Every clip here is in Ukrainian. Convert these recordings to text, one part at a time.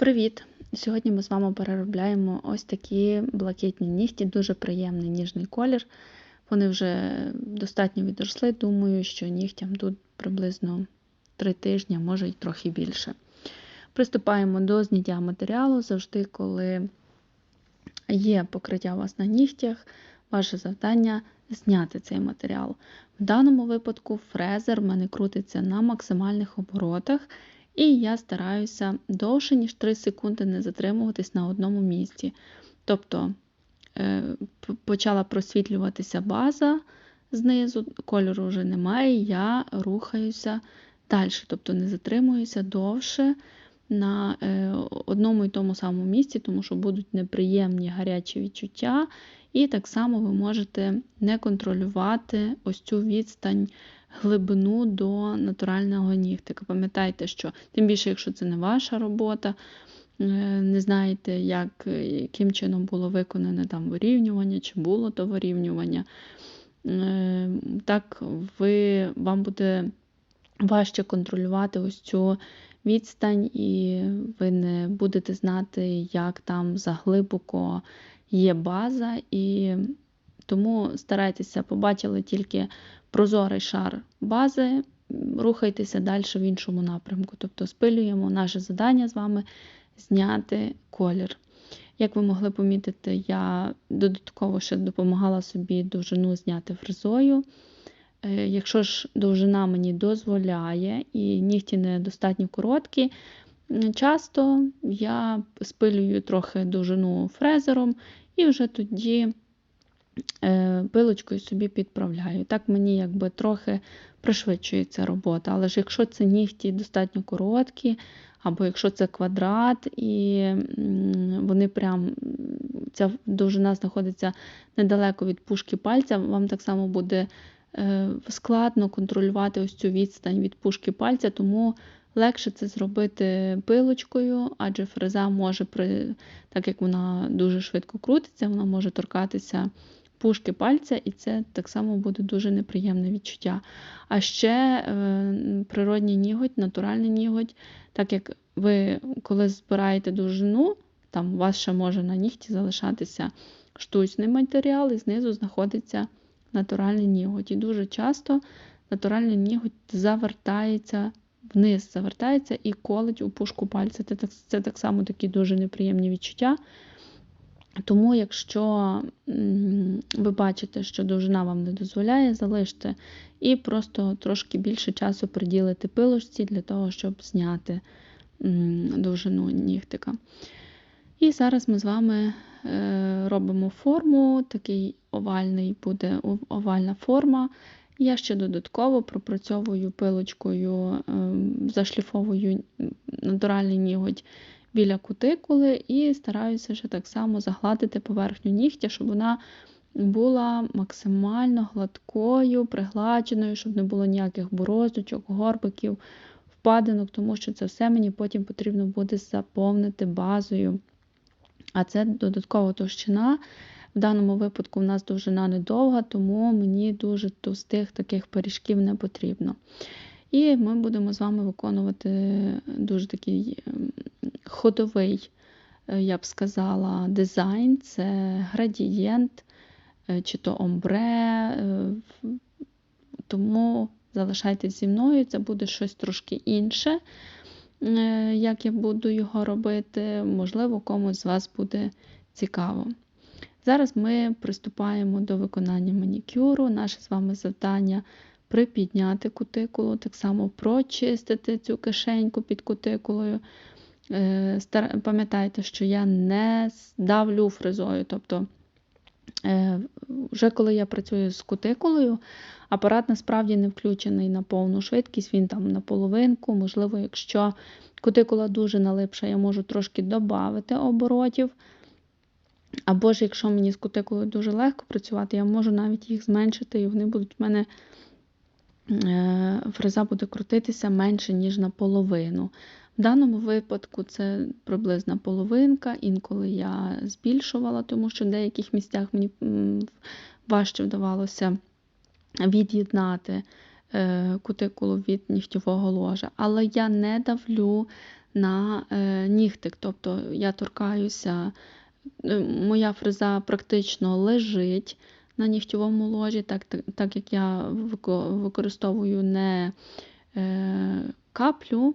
Привіт! Сьогодні ми з вами переробляємо ось такі блакитні нігті, дуже приємний ніжний колір. Вони вже достатньо відросли. Думаю, що нігтям тут приблизно 3 тижні, може й трохи більше. Приступаємо до зняття матеріалу. Завжди, коли є покриття у вас на нігтях, ваше завдання зняти цей матеріал. В даному випадку фрезер в мене крутиться на максимальних оборотах. І я стараюся довше, ніж 3 секунди не затримуватись на одному місці. Тобто е, почала просвітлюватися база знизу, кольору вже немає, я рухаюся далі, тобто не затримуюся довше на е, одному і тому самому місці, тому що будуть неприємні гарячі відчуття. І так само ви можете не контролювати ось цю відстань глибину до натурального нігтика. Пам'ятайте, що тим більше, якщо це не ваша робота, е, не знаєте, як, яким чином було виконане там вирівнювання, чи було то вирівнювання, е, так ви, вам буде важче контролювати ось цю відстань, і ви не будете знати, як там заглибоко є база. і тому старайтеся, побачили тільки прозорий шар бази, рухайтеся далі в іншому напрямку. Тобто спилюємо наше завдання з вами зняти колір. Як ви могли помітити, я додатково ще допомагала собі довжину зняти фрезою. Е, якщо ж довжина мені дозволяє і нігті недостатньо короткі, часто я спилюю трохи довжину фрезером і вже тоді Е, пилочкою собі підправляю. Так мені якби трохи пришвидшується робота. Але ж якщо це нігті достатньо короткі, або якщо це квадрат, і вони прям, ця довжина знаходиться недалеко від пушки пальця, вам так само буде е, складно контролювати ось цю відстань від пушки пальця, тому легше це зробити пилочкою, адже фреза може, при, так як вона дуже швидко крутиться, вона може торкатися пушки пальця, і це так само буде дуже неприємне відчуття. А ще е, природній ніготь, натуральний ніготь, так як ви, коли збираєте довжину, там у вас ще може на нігті залишатися штучний матеріал, і знизу знаходиться натуральний ніготь. І дуже часто натуральний ніготь завертається. Вниз завертається і колить у пушку пальця. Це так, це так само такі дуже неприємні відчуття. Тому, якщо ви бачите, що довжина вам не дозволяє, залиште і просто трошки більше часу приділити пилочці для того, щоб зняти довжину нігтика. І зараз ми з вами е, робимо форму, такий овальний буде овальна форма. Я ще додатково пропрацьовую пилочкою, ем, зашліфовую натуральний нігодь біля кутикули і стараюся ще так само загладити поверхню нігтя, щоб вона була максимально гладкою, пригладженою, щоб не було ніяких бороздочок, горбиків, впадинок, тому що це все мені потім потрібно буде заповнити базою. А це додаткова товщина. В даному випадку в нас довжина недовга, тому мені дуже товстих таких пиріжків не потрібно. І ми будемо з вами виконувати дуже такий ем, ходовий, е, я б сказала, дизайн це градієнт е, чи то омбре, е, тому залишайтесь зі мною, це буде щось трошки інше, як я буду його робити, можливо, комусь з вас буде цікаво. Зараз ми приступаємо до виконання манікюру. Наше з вами завдання припідняти кутикулу, так само прочистити цю кишеньку під кутикулою. Е, пам'ятайте, що я не давлю фрезою. Тобто, е, вже коли я працюю з кутикулою, апарат насправді не включений на повну швидкість, він там на половинку. Можливо, якщо кутикула дуже налипша, я можу трошки додати оборотів. Або ж, якщо мені з кутикулою дуже легко працювати, я можу навіть їх зменшити, і вони будуть в мене е, фреза буде крутитися менше, ніж наполовину. В даному випадку це приблизна половинка, інколи я збільшувала, тому що в деяких місцях мені важче вдавалося від'єднати е, кутикулу від нігтєвого ложа. Але я не давлю на е, нігтик. Тобто я торкаюся, моя фреза практично лежить на нігтєвому ложі, так, так, як я використовую не е, каплю,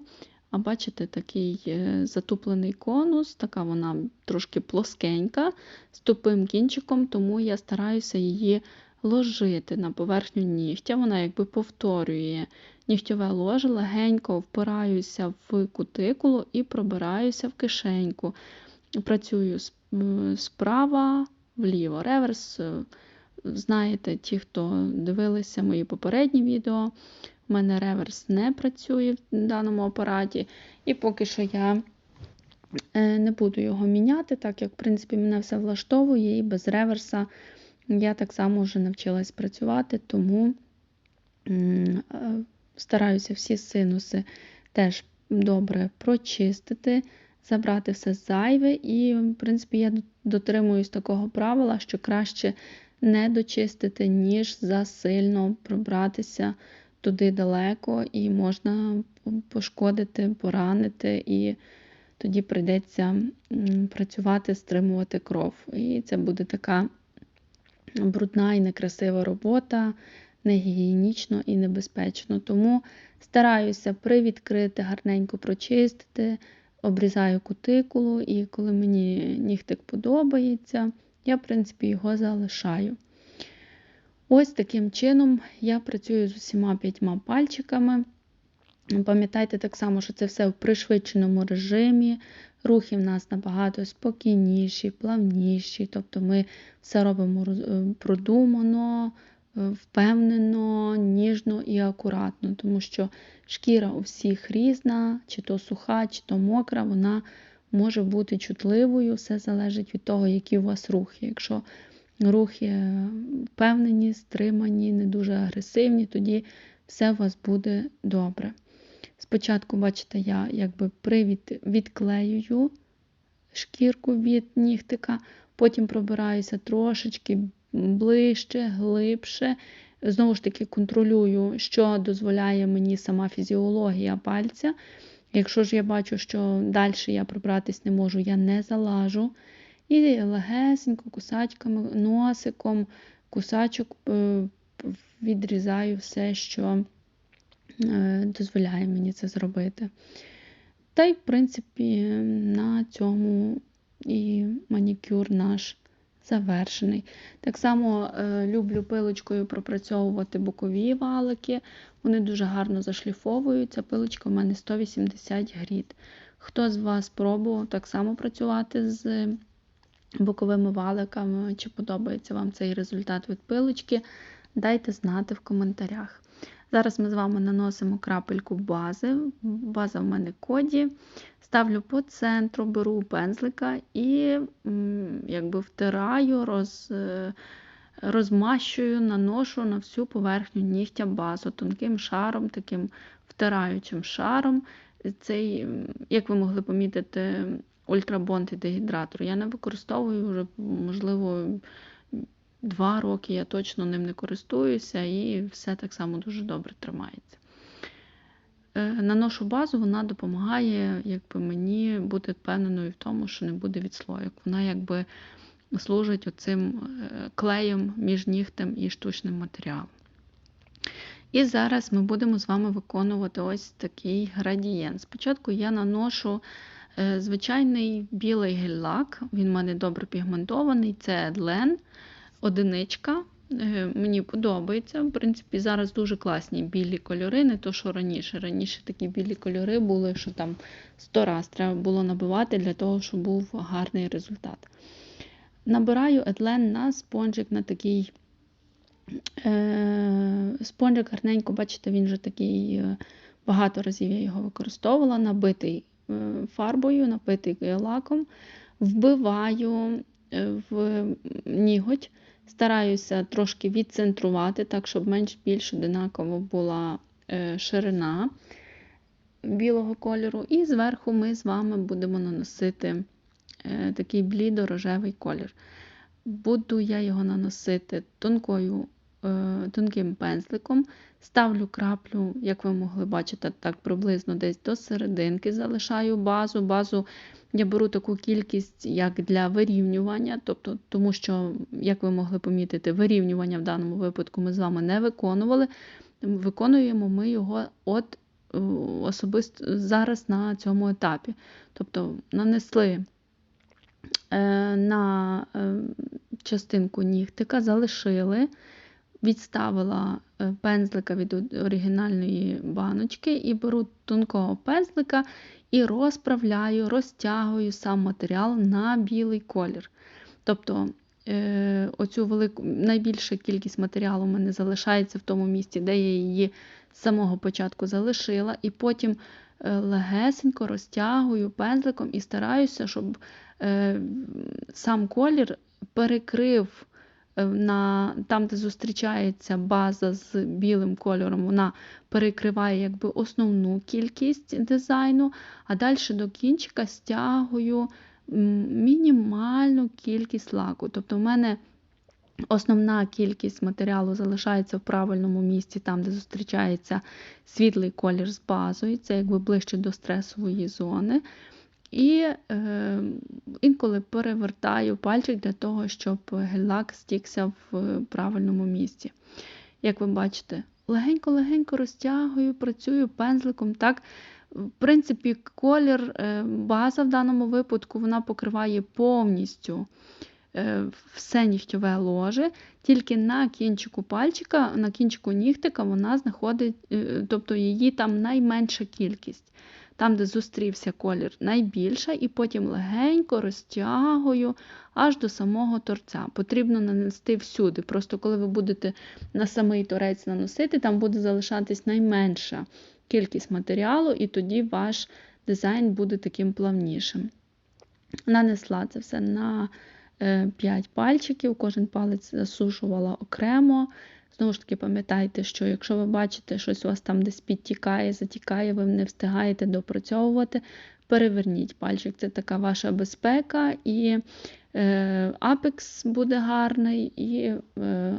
а бачите, такий е, затуплений конус, така вона трошки плоскенька, з тупим кінчиком, тому я стараюся її ложити на поверхню нігтя. Вона якби повторює нігтьове ложе, легенько впираюся в кутикулу і пробираюся в кишеньку. Працюю справа вліво. Реверс, е, знаєте, ті, хто дивилися мої попередні відео, у мене реверс не працює в даному апараті, і поки що я е, не буду його міняти, так як, в принципі, мене все влаштовує, і без реверса я так само вже навчилась працювати, тому е, стараюся всі синуси теж добре прочистити, забрати все зайве, і, в принципі, я дотримуюсь такого правила, що краще не дочистити, ніж засильно пробратися туди далеко, і можна пошкодити, поранити, і тоді прийдеться працювати, стримувати кров. І це буде така брудна і некрасива робота, негігієнічно і небезпечно. Тому стараюся привідкрити, гарненько прочистити, обрізаю кутикулу, і коли мені нігтик подобається, я, в принципі, його залишаю. Ось таким чином я працюю з усіма п'ятьма пальчиками. Пам'ятайте так само, що це все в пришвидшеному режимі. Рухи в нас набагато спокійніші, плавніші. Тобто ми все робимо е, продумано, впевнено, ніжно і акуратно, тому що шкіра у всіх різна, чи то суха, чи то мокра, вона може бути чутливою, все залежить від того, які у вас рухи. Якщо рухи впевнені, стримані, не дуже агресивні, тоді все у вас буде добре. Спочатку, бачите, я якби привід відклеюю шкірку від нігтика, потім пробираюся трошечки ближче, глибше. Знову ж таки, контролюю, що дозволяє мені сама фізіологія пальця. Якщо ж я бачу, що далі я пробратись не можу, я не залажу. І легесенько, кусачками, носиком, кусачок е, відрізаю все, що е, дозволяє мені це зробити. Та й, в принципі, на цьому і манікюр наш завершений. Так само е, люблю пилочкою пропрацьовувати бокові валики. Вони дуже гарно зашліфовуються. Пилочка у мене 180 гріт. Хто з вас пробував так само працювати з боковими валиками, чи подобається вам цей результат від пилочки, дайте знати в коментарях. Зараз ми з вами наносимо крапельку бази. База в мене коді. Ставлю по центру, беру пензлика і якби втираю, роз, розмащую, наношу на всю поверхню нігтя базу тонким шаром, таким втираючим шаром. Цей, Як ви могли помітити, ультрабонд і дегідратор. Я не використовую вже, можливо, два роки я точно ним не користуюся, і все так само дуже добре тримається. Е, наношу базу, вона допомагає якби, мені бути впевненою в тому, що не буде відслоєк. Вона якби служить оцим е, клеєм між нігтем і штучним матеріалом. І зараз ми будемо з вами виконувати ось такий градієнт. Спочатку я наношу Е, звичайний білий гель-лак, він в мене добре пігментований, це Edlen, одиничка. Е, мені подобається. В принципі, зараз дуже класні білі кольори, не то, що раніше. Раніше такі білі кольори були, що там 100 раз треба було набивати для того, щоб був гарний результат. Набираю Едлен на спонжик на такий е, спонжик гарненько, бачите, він вже такий, багато разів я його використовувала, набитий Е, фарбою, напитий лаком, вбиваю е, в ніготь, стараюся трошки відцентрувати, так, щоб менш-більш одинаково була е, ширина білого кольору. І зверху ми з вами будемо наносити такий блідо-рожевий колір. Буду я його наносити тонкою е, тонким пензликом, ставлю краплю, як ви могли бачити, так приблизно десь до серединки залишаю базу. Базу я беру таку кількість, як для вирівнювання, тобто, тому що, як ви могли помітити, вирівнювання в даному випадку ми з вами не виконували. Виконуємо ми його от е, особисто зараз на цьому етапі. Тобто нанесли е, на е, частинку нігтика, залишили, відставила е, пензлика від оригінальної баночки і беру тонкого пензлика і розправляю, розтягую сам матеріал на білий колір. Тобто е, оцю велику, найбільша кількість матеріалу у мене залишається в тому місці, де я її з самого початку залишила, і потім е, легесенько розтягую пензликом і стараюся, щоб сам колір перекрив на, там, де зустрічається база з білим кольором, вона перекриває якби основну кількість дизайну, а далі до кінчика стягую мінімальну кількість лаку. Тобто в мене основна кількість матеріалу залишається в правильному місці, там, де зустрічається світлий колір з базою, це якби ближче до стресової зони. І е, інколи перевертаю пальчик для того, щоб гель-лак стікся в правильному місці. Як ви бачите, легенько-легенько розтягую, працюю пензликом. Так, в принципі, колір, е, база в даному випадку вона покриває повністю е, все нігтьове ложе, тільки на кінчику пальчика, на кінчику нігтика вона знаходить, е, тобто її там найменша кількість. Там, де зустрівся колір найбільша, і потім легенько розтягую аж до самого торця. Потрібно нанести всюди. Просто коли ви будете на самий торець наносити, там буде залишатись найменша кількість матеріалу, і тоді ваш дизайн буде таким плавнішим. Нанесла це все на 5 пальчиків, кожен палець засушувала окремо. Знову ж таки, пам'ятайте, що якщо ви бачите, щось у вас там десь підтікає, затікає, ви не встигаєте допрацьовувати, переверніть пальчик. Це така ваша безпека, і е, апекс буде гарний, і е,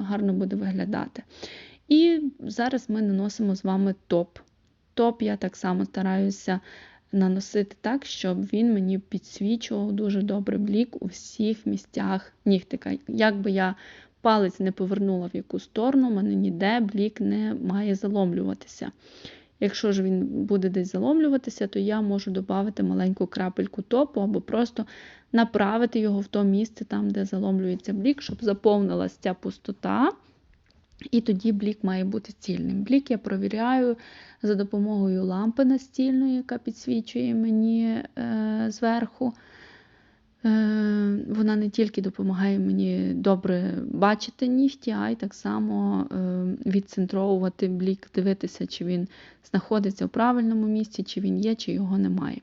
гарно буде виглядати. І зараз ми наносимо з вами топ. Топ я так само стараюся наносити так, щоб він мені підсвічував дуже добре блік у всіх місцях нігтика. Як би я палець не повернула в яку сторону, мене ніде блік не має заломлюватися. Якщо ж він буде десь заломлюватися, то я можу додати маленьку крапельку топу або просто направити його в то місце, там, де заломлюється блік, щоб заповнилася ця пустота. І тоді блік має бути цільним. Блік я провіряю за допомогою лампи настільної, яка підсвічує мені е, зверху. Е, Вона не тільки допомагає мені добре бачити нігті, а й так само е, відцентровувати блік, дивитися, чи він знаходиться в правильному місці, чи він є, чи його немає.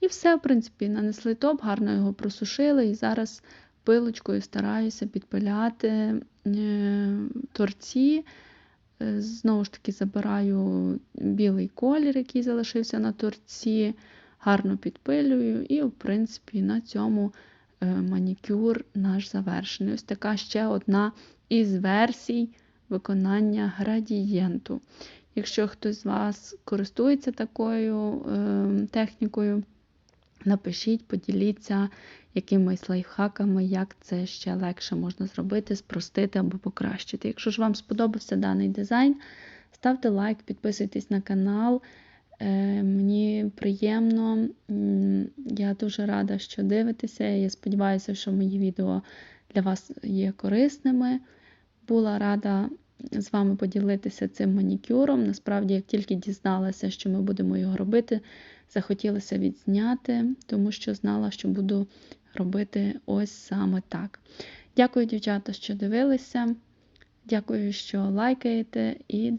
І все, в принципі, нанесли топ, гарно його просушили, і зараз пилочкою стараюся підпиляти е, торці. Е, Знову ж таки, забираю білий колір, який залишився на торці, гарно підпилюю, і, в принципі, на цьому е, манікюр наш завершений. Ось така ще одна із версій виконання градієнту. Якщо хтось з вас користується такою технікою, напишіть, поділіться якимись лайфхаками, як це ще легше можна зробити, спростити або покращити. Якщо ж вам сподобався даний дизайн, ставте лайк, підписуйтесь на канал. Е, Мені приємно, я дуже рада, що дивитеся. Я сподіваюся, що мої відео для вас є корисними. Була рада з вами поділитися цим манікюром. Насправді, як тільки дізналася, що ми будемо його робити, захотілося відзняти, тому що знала, що буду робити ось саме так. Дякую, дівчата, що дивилися. Дякую, що лайкаєте, і